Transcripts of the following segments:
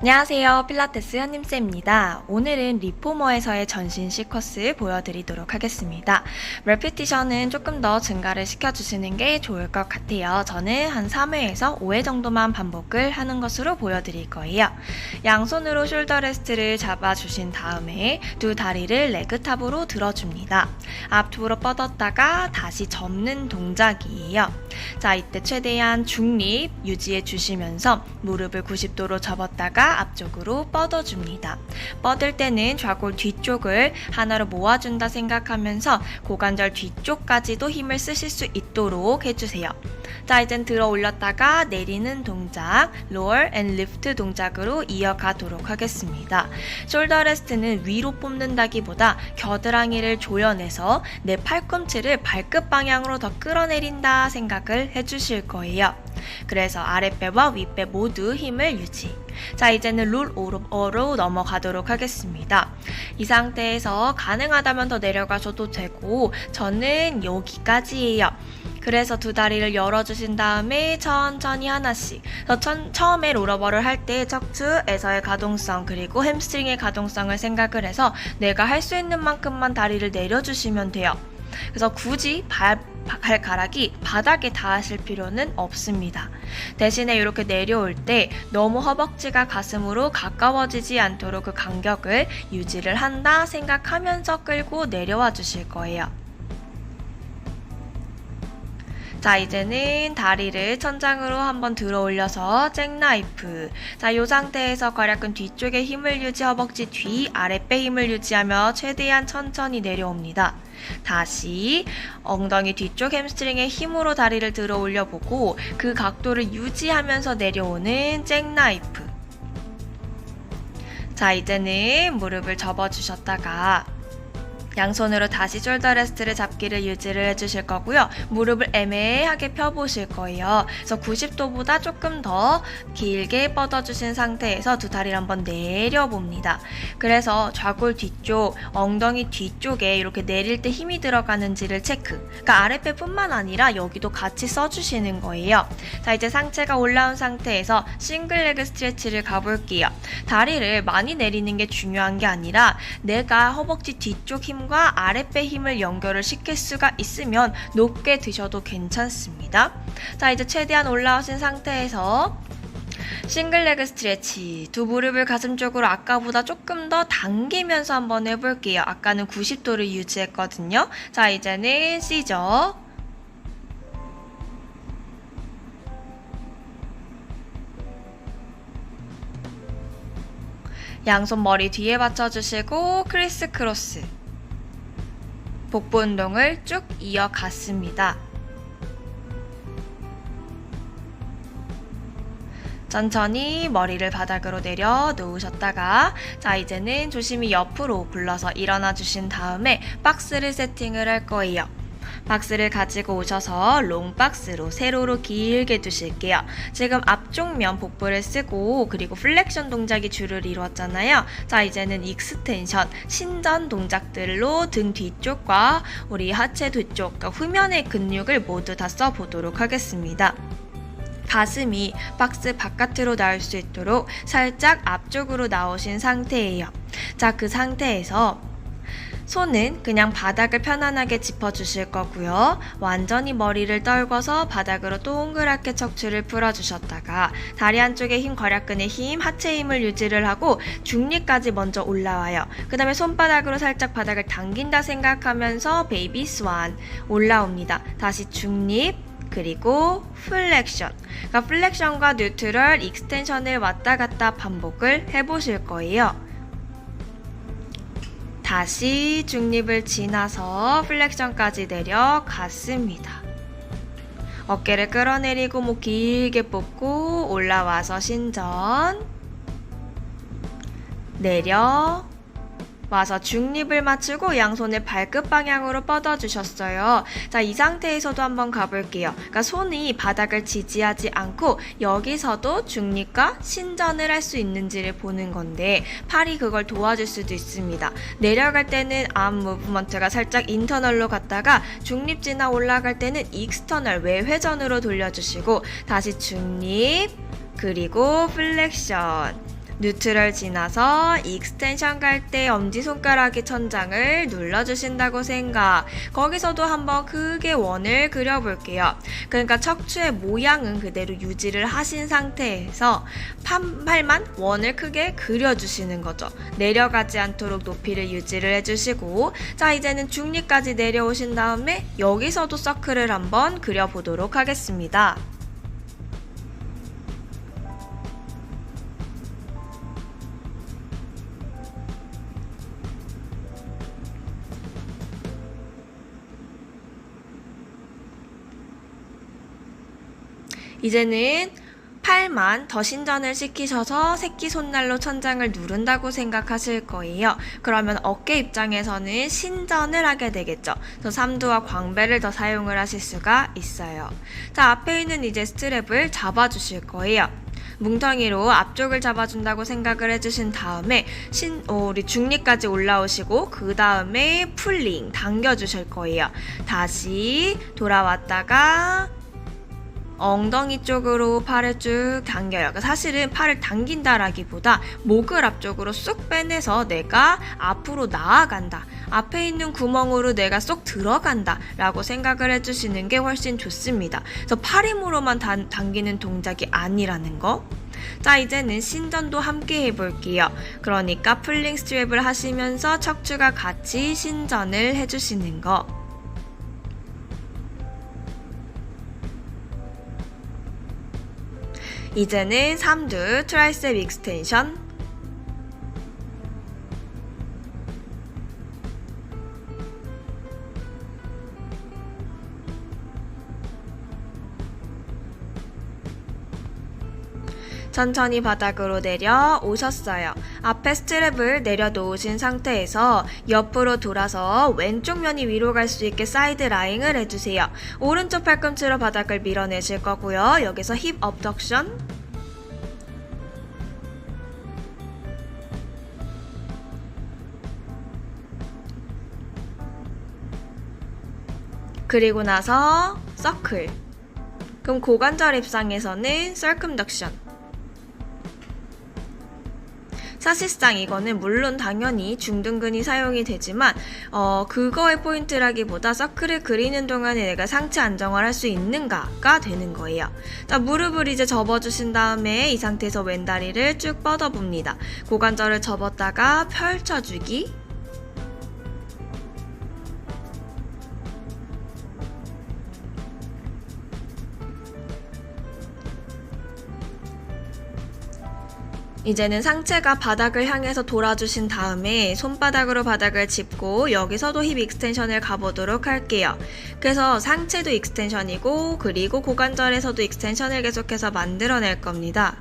안녕하세요. 필라테스 현님쌤입니다. 오늘은 리포머에서의 전신 시커스 보여드리도록 하겠습니다. 레피티션은 조금 더 증가를 시켜주시는 게 좋을 것 같아요. 저는 한 3회에서 5회 정도만 반복을 하는 것으로 보여드릴 거예요. 양손으로 숄더 레스트를 잡아주신 다음에 두 다리를 레그탑으로 들어줍니다. 앞으로 뻗었다가 다시 접는 동작이에요. 자, 이때 최대한 중립 유지해 주시면서 무릎을 90도로 접었다가 앞쪽으로 뻗어줍니다. 뻗을 때는 좌골 뒤쪽을 하나로 모아준다 생각하면서 고관절 뒤쪽까지도 힘을 쓰실 수 있도록 해주세요. 자, 이젠 들어 올렸다가 내리는 동작, 로얼 앤 리프트 동작으로 이어가도록 하겠습니다. 숄더 레스트는 위로 뽑는다기보다 겨드랑이를 조여내서 내 팔꿈치를 발끝 방향으로 더 끌어내린다 생각을 해주실 거예요. 그래서 아랫배와 윗배 모두 힘을 유지. 자, 이제는 룰 오버로 넘어가도록 하겠습니다. 이 상태에서 가능하다면 더 내려가셔도 되고, 저는 여기까지예요. 그래서 두 다리를 열어주신 다음에 천천히 하나씩. 저 천- 처음에 롤러버를 할 때 척추에서의 가동성 그리고 햄스트링의 가동성을 생각을 해서 내가 할 수 있는 만큼만 다리를 내려주시면 돼요. 그래서 굳이 발, 발가락이 바닥에 닿으실 필요는 없습니다. 대신에 이렇게 내려올 때 너무 허벅지가 가슴으로 가까워지지 않도록 그 간격을 유지를 한다 생각하면서 끌고 내려와 주실 거예요. 자, 이제는 다리를 천장으로 한번 들어 올려서 잭나이프. 자, 이 상태에서 괄약근 뒤쪽에 힘을 유지, 허벅지 뒤, 아랫배 힘을 유지하며 최대한 천천히 내려옵니다. 다시 엉덩이 뒤쪽 햄스트링에 힘으로 다리를 들어 올려보고 그 각도를 유지하면서 내려오는 잭나이프. 자, 이제는 무릎을 접어주셨다가 양손으로 다시 숄더 레스트를 잡기를 유지를 해주실 거고요. 무릎을 애매하게 펴보실 거예요. 그래서 90도보다 조금 더 길게 뻗어주신 상태에서 두 다리를 한번 내려봅니다. 그래서 좌골 뒤쪽, 엉덩이 뒤쪽에 이렇게 내릴 때 힘이 들어가는지를 체크. 그러니까 아랫배뿐만 아니라 여기도 같이 써주시는 거예요. 자, 이제 상체가 올라온 상태에서 싱글 레그 스트레치를 가볼게요. 다리를 많이 내리는 게 중요한 게 아니라 내가 허벅지 뒤쪽 힘과 아랫배 힘을 연결을 시킬 수가 있으면 높게 드셔도 괜찮습니다. 자, 이제 최대한 올라오신 상태에서 싱글 레그 스트레치 두 무릎을 가슴 쪽으로 아까보다 조금 더 당기면서 한번 해볼게요. 아까는 90도를 유지했거든요. 자, 이제는 시저 양손 머리 뒤에 받쳐주시고 크리스 크로스 복부 운동을 쭉 이어갔습니다. 천천히 머리를 바닥으로 내려 놓으셨다가 자 이제는 조심히 옆으로 굴러서 일어나 주신 다음에 박스를 세팅을 할 거예요. 박스를 가지고 오셔서 롱박스로 세로로 길게 두실게요. 지금 앞쪽 면 복부를 쓰고 그리고 플렉션 동작이 주를 이루었잖아요. 자 이제는 익스텐션 신전 동작들로 등 뒤쪽과 우리 하체 뒤쪽 그러니까 후면의 근육을 모두 다 써보도록 하겠습니다. 가슴이 박스 바깥으로 나올 수 있도록 살짝 앞쪽으로 나오신 상태예요. 자, 그 상태에서 손은 그냥 바닥을 편안하게 짚어주실 거고요. 완전히 머리를 떨궈서 바닥으로 동그랗게 척추를 풀어주셨다가 다리 한쪽에 힘, 괄약근의 힘, 하체 힘을 유지를 하고 중립까지 먼저 올라와요. 그 다음에 손바닥으로 살짝 바닥을 당긴다 생각하면서 베이비 스완 올라옵니다. 다시 중립, 그리고 플렉션. 그러니까 플렉션과 뉴트럴, 익스텐션을 왔다 갔다 반복을 해보실 거예요. 다시 중립을 지나서 플렉션까지 내려갔습니다. 어깨를 끌어내리고 목 길게 뽑고 올라와서 신전 내려 와서 중립을 맞추고 양손을 발끝 방향으로 뻗어주셨어요. 자, 이 상태에서도 한번 가볼게요. 그러니까 손이 바닥을 지지하지 않고 여기서도 중립과 신전을 할 수 있는지를 보는 건데 팔이 그걸 도와줄 수도 있습니다. 내려갈 때는 암 무브먼트가 살짝 인터널로 갔다가 중립 지나 올라갈 때는 익스터널 외회전으로 돌려주시고 다시 중립 그리고 플렉션 뉴트럴 지나서 익스텐션 갈 때 엄지손가락이 천장을 눌러주신다고 생각. 거기서도 한번 크게 원을 그려볼게요. 그러니까 척추의 모양은 그대로 유지를 하신 상태에서 팔- 팔만 원을 크게 그려주시는 거죠. 내려가지 않도록 높이를 유지를 해주시고 자 이제는 중립까지 내려오신 다음에 여기서도 서클을 한번 그려보도록 하겠습니다. 이제는 팔만 더 신전을 시키셔서 새끼 손날로 천장을 누른다고 생각하실 거예요. 그러면 어깨 입장에서는 신전을 하게 되겠죠. 그래서 삼두와 광배를 더 사용을 하실 수가 있어요. 자, 앞에 있는 이제 스트랩을 잡아주실 거예요. 뭉텅이로 앞쪽을 잡아준다고 생각을 해주신 다음에 신, 어, 우리 중립까지 올라오시고 그 다음에 풀링 당겨주실 거예요. 다시 돌아왔다가 엉덩이 쪽으로 팔을 쭉 당겨요. 그러니까 사실은 팔을 당긴다라기보다 목을 앞쪽으로 쑥 빼내서 내가 앞으로 나아간다. 앞에 있는 구멍으로 내가 쏙 들어간다. 라고 생각을 해주시는 게 훨씬 좋습니다. 그래서 팔 힘으로만 단- 당기는 동작이 아니라는 거. 자, 이제는 신전도 함께 해볼게요. 그러니까 풀링 스트랩을 하시면서 척추가 같이 신전을 해주시는 거. 이제는 3두 트라이셉 익스텐션 천천히 바닥으로 내려 오셨어요. 앞에 스트랩을 내려놓으신 상태에서 옆으로 돌아서 왼쪽 면이 위로 갈 수 있게 사이드 라잉을 해주세요. 오른쪽 팔꿈치로 바닥을 밀어내실 거고요. 여기서 힙 업덕션 그리고 나서 서클 그럼 고관절 입상에서는 서컴덕션 사실상 이거는 물론 당연히 중둔근이 사용이 되지만 어 그거의 포인트라기보다 서클을 그리는 동안에 내가 상체 안정을 할수 있는가가 되는 거예요. 자 무릎을 이제 접어주신 다음에 이 상태에서 왼다리를 쭉 뻗어봅니다. 고관절을 접었다가 펼쳐주기 이제는 상체가 바닥을 향해서 돌아주신 다음에 손바닥으로 바닥을 짚고 여기서도 힙 익스텐션을 가보도록 할게요. 그래서 상체도 익스텐션이고 그리고 고관절에서도 익스텐션을 계속해서 만들어낼 겁니다.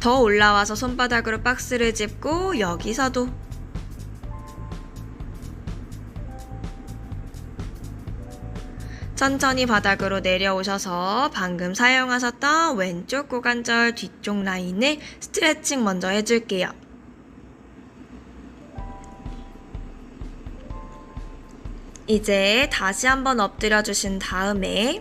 더 올라와서 손바닥으로 박스를 짚고 여기서도 천천히 바닥으로 내려오셔서 방금 사용하셨던 왼쪽 고관절 뒤쪽 라인을 스트레칭 먼저 해줄게요. 이제 다시 한번 엎드려 주신 다음에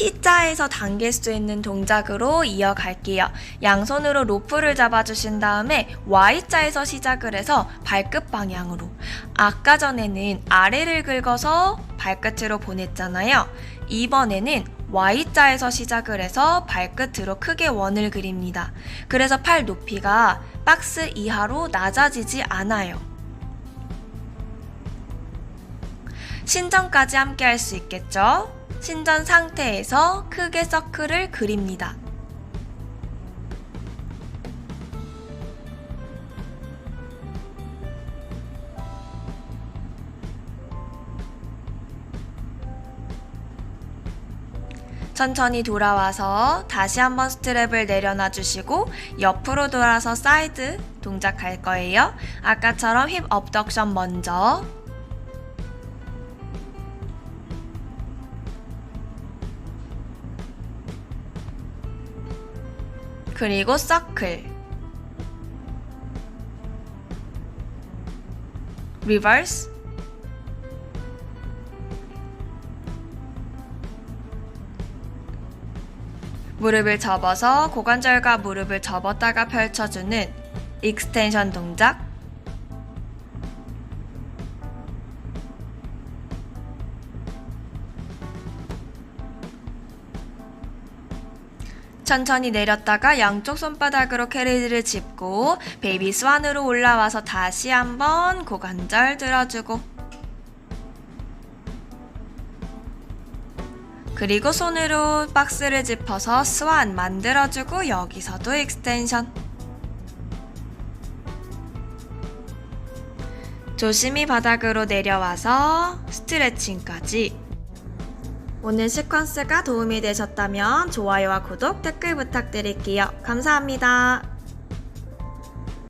T자에서 당길 수 있는 동작으로 이어갈게요. 양손으로 로프를 잡아주신 다음에 Y자에서 시작을 해서 발끝 방향으로. 아까 전에는 아래를 긁어서 발끝으로 보냈잖아요. 이번에는 Y자에서 시작을 해서 발끝으로 크게 원을 그립니다. 그래서 팔 높이가 박스 이하로 낮아지지 않아요. 신전까지 함께 할 수 있겠죠? 신전 상태에서 크게 서클을 그립니다. 천천히 돌아와서 다시 한번 스트랩을 내려놔 주시고 옆으로 돌아서 사이드 동작할 거예요. 아까처럼 힙 업덕션 먼저 그리고 서클. Reverse. 무릎을 접어서 고관절과 무릎을 접었다가 펼쳐주는 익스텐션 동작. 천천히 내렸다가 양쪽 손바닥으로 캐리를 짚고 베이비 스완으로 올라와서 다시 한번 고관절 들어주고. 그리고 손으로 박스를 짚어서 스완 만들어주고 여기서도 익스텐션. 조심히 바닥으로 내려와서 스트레칭까지 오늘 시퀀스가 도움이 되셨다면 좋아요와 구독, 댓글 부탁드릴게요. 감사합니다.